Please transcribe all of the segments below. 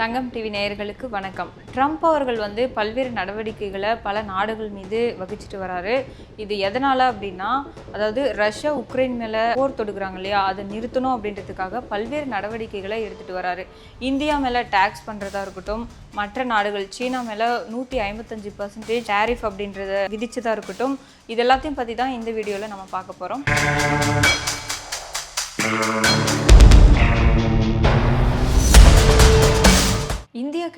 தங்கம் TV நேயர்களுக்கு வணக்கம். Trump அவர்கள் வந்து பல்வேறு நடவடிக்கைகளை பல நாடுகள் மீது வகிச்சிட்டு வராரு. இது எதனால அப்படின்னா அதாவது ரஷ்யா உக்ரைன் மேலே போர் தொடுக்குறாங்க இல்லையா? அதை நிறுத்தணும் அப்படின்றதுக்காக பல்வேறு நடவடிக்கைகளை எடுத்துட்டு வராரு. இந்தியா மேலே டேக்ஸ் பண்ணுறதா இருக்கட்டும் மற்ற நாடுகள் சீனா மேலே நூற்றி ஐம்பத்தஞ்சு பர்சன்டேஜ் டேரிஃப் அப்படின்றத விதிச்சதா இருக்கட்டும் இது எல்லாத்தையும் பற்றி தான் இந்த வீடியோவில் நம்ம பார்க்க போகிறோம்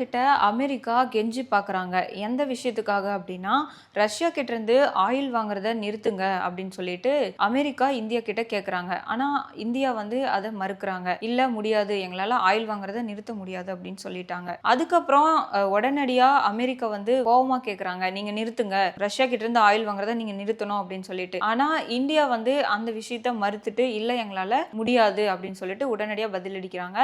கிட்ட அமெரிக்கா கெஞ்சி பார்க்குறாங்க எந்த விஷயத்துக்காக அப்படின்னா ரஷ்யா கிட்ட இருந்து ஆயில் வாங்குறத நிறுத்துங்க அப்படின்னு சொல்லிட்டு அமெரிக்கா இந்தியா கிட்ட கேட்குறாங்க ஆனால் இந்தியா வந்து அதை மறுக்கிறாங்க. இல்லை முடியாது. எங்களால் ஆயில் வாங்குறத நிறுத்த முடியாது அப்படின்னு சொல்லிட்டாங்க. அதுக்கப்புறம் உடனடியாக அமெரிக்கா வந்து கோபமாக கேட்குறாங்க நீங்கள் நிறுத்துங்க. ரஷ்யா கிட்ட இருந்து ஆயில் வாங்குறத நீங்கள் நிறுத்தணும் அப்படின்னு சொல்லிட்டு. ஆனால் இந்தியா வந்து அந்த விஷயத்த மறுத்துட்டு இல்லை எங்களால் முடியாது அப்படின்னு சொல்லிட்டு உடனடியாக பதிலளிக்கிறாங்க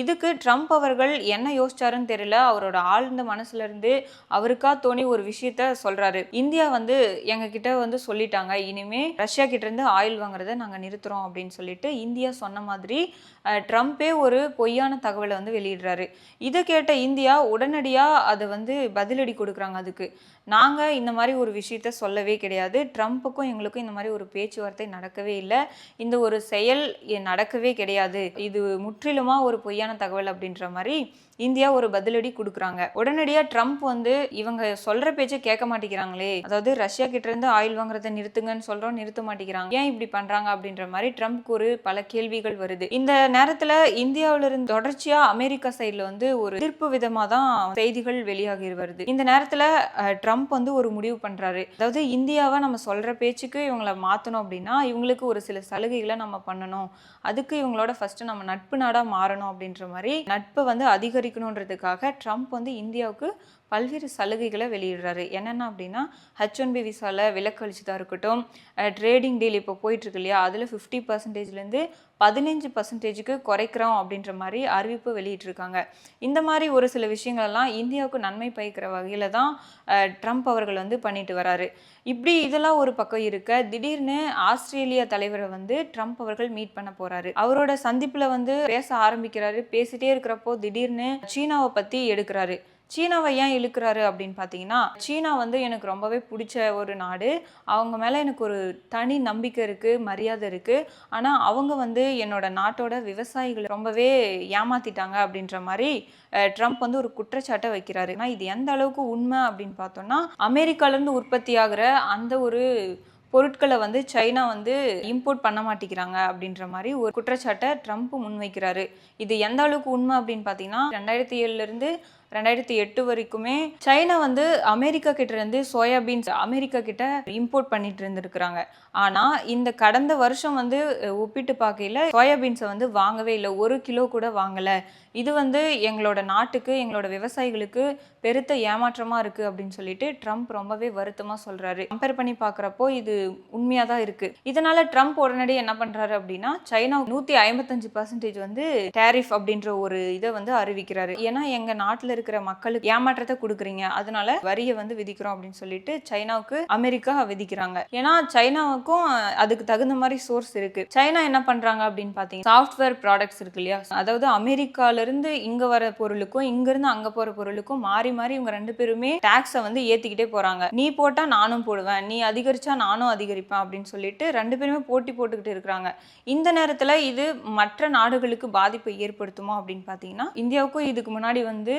இதுக்கு ட்ரம்ப் அவர்கள் என்ன யோசிச்சாருன்னு தெரியல. அவரோட ஆழ்ந்த மனசுல இருந்து அவருக்கா தோணி ஒரு விஷயத்த சொல்றாரு. இந்தியா வந்து எங்க கிட்ட வந்து சொல்லிட்டாங்க. இனிமே ரஷ்யா கிட்ட இருந்து ஆயில் வாங்குறத நாங்க நிறுத்துறோம் அப்படின்னு சொல்லிட்டு இந்தியா சொன்ன மாதிரி ட்ரம்ப்பே ஒரு பொய்யான தகவலை வந்து வெளியிடுறாரு. இதை கேட்ட இந்தியா உடனடியா அதை வந்து பதிலடி கொடுக்குறாங்க அதுக்கு. நாங்கள் இந்த மாதிரி ஒரு விஷயத்த சொல்லவே கிடையாது. ட்ரம்ப்புக்கும் எங்களுக்கும் இந்த மாதிரி ஒரு பேச்சுவார்த்தை நடக்கவே இல்லை. இந்த ஒரு செயல் நடக்கவே கிடையாது. இது முற்றிலுமா ஒரு பொய்யான தகவல் அப்படின்ற மாதிரி இந்தியா ஒரு பதிலடி கொடுக்குறாங்க. உடனடியாக ட்ரம்ப் வந்து இவங்க சொல்கிற பேச்சை கேட்க மாட்டேங்கிறாங்களே. அதாவது ரஷ்யா கிட்டேருந்து ஆயில் வாங்குறத நிறுத்துங்கன்னு சொல்கிறோம் நிறுத்த மாட்டேங்கிறாங்க. ஏன் இப்படி பண்ணுறாங்க அப்படின்ற மாதிரி ட்ரம்ப்க்கு ஒரு பல கேள்விகள் வருது. இந்த நேரத்தில் இந்தியாவிலிருந்து இருந்து அமெரிக்கா சைடில் வந்து ஒரு எதிர்ப்பு விதமாக தான் செய்திகள் வெளியாகி வருது. இந்த நேரத்தில் ட்ரம்ப் ட்ரம்ப் வந்து ஒரு முடிவு பண்ணுறாரு அதாவது இந்தியாவை நம்ம சொல்கிற பேச்சுக்கு இவங்களை மாற்றணும் அப்படின்னா இவங்களுக்கு ஒரு சில சலுகைகளை நம்ம பண்ணணும். அதுக்கு இவங்களோட ஃபஸ்ட்டு நம்ம நட்பு நாடாக மாறணும் அப்படின்ற மாதிரி நட்பை வந்து அதிகரிக்கணுன்றதுக்காக ட்ரம்ப் வந்து இந்தியாவுக்கு பல்வேறு சலுகைகளை வெளியிடுறாரு. என்னென்ன அப்படின்னா ஹெச் ஒன் பி விசாவில் விலக்கு அளிச்சதாக இருக்கட்டும் ட்ரேடிங் டீல் இப்போ போயிட்டுருக்கு இல்லையா அதில் ஃபிஃப்டி பர்சன்டேஜ்லேருந்து பதினஞ்சு பர்சன்டேஜுக்கு குறைக்கிறோம் அப்படின்ற மாதிரி அறிவிப்பு வெளியிட்டிருக்காங்க. இந்த மாதிரி ஒரு சில விஷயங்கள்லாம் இந்தியாவுக்கு நன்மை பயக்கிற வகையில் தான் ட்ரம்ப் அவர்கள் வந்து பண்ணிட்டு வராரு. இப்படி இதெல்லாம் ஒரு பக்கம் இருக்க திடீர்னு ஆஸ்திரேலியா தலைவரை வந்து ட்ரம்ப் அவர்கள் மீட் பண்ண போறாரு. அவரோட சந்திப்புல வந்து பேச ஆரம்பிக்கிறாரு. பேசிட்டே இருக்கிறப்போ திடீர்னு சீனாவை பத்தி எடுக்கிறாரு. சீனாவை ஏன் இழுக்கிறாரு அப்படின்னு பார்த்தீங்கன்னா சீனா வந்து எனக்கு ரொம்பவே பிடிச்ச ஒரு நாடு. அவங்க மேலே எனக்கு ஒரு தனி நம்பிக்கை இருக்குது மரியாதை இருக்குது ஆனால் அவங்க வந்து என்னோட நாட்டோட விவசாயிகளை ரொம்பவே ஏமாத்திட்டாங்க அப்படின்ற மாதிரி ட்ரம்ப் வந்து ஒரு குற்றச்சாட்டை வைக்கிறாரு. ஆனால் இது எந்த அளவுக்கு உண்மை அப்படின்னு பார்த்தோம்னா அமெரிக்காலேருந்து உற்பத்தி ஆகிற அந்த ஒரு பொருட்களை வந்து சைனா வந்து இம்போர்ட் பண்ண மாட்டேங்கிறாங்க அப்படின்ற மாதிரி ஒரு குற்றச்சாட்டை ட்ரம்ப் முன்வைக்கிறாரு. இது எந்த அளவுக்கு உண்மை அப்படின்னு பார்த்தீங்கன்னா ரெண்டாயிரத்தி ஏழுலேருந்து ரெண்டாயிரத்தி எட்டு வரைக்குமே சைனா வந்து அமெரிக்கா கிட்ட இருந்து சோயாபீன்ஸ் அமெரிக்கா கிட்ட இம்போர்ட் பண்ணிட்டு இருந்திருக்கிறாங்க. ஆனால் இந்த கடந்த வருஷம் வந்து ஒப்பிட்டு பார்க்கையில சோயாபீன்ஸை வந்து வாங்கவே இல்லை. ஒரு கிலோ கூட வாங்கலை. இது வந்து எங்களோட நாட்டுக்கு எங்களோட விவசாயிகளுக்கு பெருத்த ஏமாற்றமா இருக்கு அப்படின்னு சொல்லிட்டு ட்ரம்ப் ரொம்பவே வருத்தமா சொல்றாரு. கம்பேர் பண்ணி பார்க்குறப்போ இது உண்மையா தான் இருக்கு. இதனால ட்ரம்ப் உடனடி என்ன பண்றாரு அப்படின்னா சைனா நூத்தி ஐம்பத்தஞ்சு பர்சன்டேஜ் வந்து டேரிஃப் அப்படின்ற ஒரு இதை வந்து அறிவிக்கிறாரு. ஏன்னா எங்க நாட்டுல இருக்கிற மக்களுக்கு ஏமாற்றத்தை கொடுக்குறீங்க. அதனால வரியை வந்து விதிக்கிறோம் அப்படின்னு சொல்லிட்டு சைனாவுக்கு அமெரிக்கா விதிக்கிறாங்க. ஏன்னா சைனாவுக்கும் அதுக்கு தகுந்த மாதிரி சோர்ஸ் இருக்கு. சைனா என்ன பண்றாங்க அப்படின்னு பாத்தீங்கன்னா சாஃப்ட்வேர் ப்ராடக்ட்ஸ் இருக்கு இல்லையா? அதாவது அமெரிக்கால இருந்து இங்க வர பொருளுக்கும் இங்க இருந்து அங்க போற பொருளுக்கும் மாறி மாறி இவங்க ரெண்டு பேருமே டாக்ஸை வந்து ஏத்திக்கிட்டே போறாங்க. நீ போட்டா நானும் போடுவேன். நீ அதிகரிச்சா நானும் அதிகரிப்பேன் அப்படின்னு சொல்லிட்டு ரெண்டு பேருமே போட்டி போட்டுக்கிட்டு இருக்கிறாங்க. இந்த நேரத்துல இது மற்ற நாடுகளுக்கு பாதிப்பை ஏற்படுத்துமா அப்படின்னு பாத்தீங்கன்னா இந்தியாவுக்கும் இதுக்கு முன்னாடி வந்து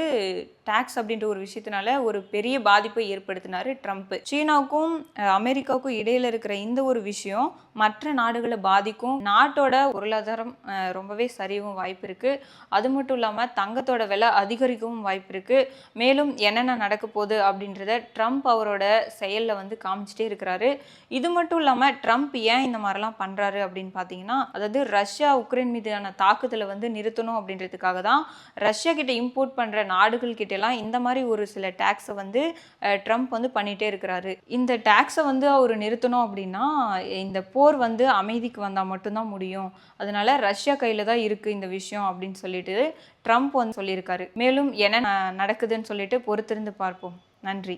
டேக்ஸ் அப்படின்ற ஒரு விஷயத்தினால ஒரு பெரிய பாதிப்பை ஏற்படுத்தினாரு ட்ரம்ப் சீனாவுக்கும் அமெரிக்காவுக்கும் இடையில இருக்கிற இந்த ஒரு விஷயம் மற்ற நாடுகளை பாதிக்கும். நாட்டோட பொருளாதாரம் ரொம்பவே சரிவும் வாய்ப்பு இருக்கு. அது மட்டும் இல்லாம தங்கத்தோட விலை அதிகரிக்கவும் வாய்ப்பு இருக்கு. மேலும் என்னென்ன நடக்க போகுது அப்படின்றத ட்ரம்ப் அவரோட செயலில் வந்து காமிச்சிட்டே இருக்கிறாரு. இது மட்டும் இல்லாம ட்ரம்ப் ஏன் இந்த மாதிரிலாம் பண்றாரு அப்படின்னு பார்த்தீங்கன்னா அதாவது ரஷ்யா உக்ரைன் மீதான தாக்குதலை வந்து நிறுத்தணும் அப்படின்றதுக்காக தான் ரஷ்யா கிட்ட இம்போர்ட் பண்ற நாடு கிட்ட எல்லாம் இந்த மாதிரி ஒரு சில டேக்ஸை வந்து ட்ரம்ப் வந்து பண்ணிட்டே இருக்கிறாரு. இந்த டேக்ஸை வந்து அவர் நிறுத்தணும் அப்படின்னா இந்த போர் வந்து அமைதிக்கு வந்தால் மட்டும்தான் முடியும். அதனால ரஷ்யா கையில் தான் இருக்கு இந்த விஷயம் அப்படின்னு சொல்லிட்டு ட்ரம்ப் வந்து சொல்லியிருக்காரு. மேலும் என்ன நடக்குதுன்னு சொல்லிட்டு பொறுத்திருந்து பார்ப்போம். நன்றி.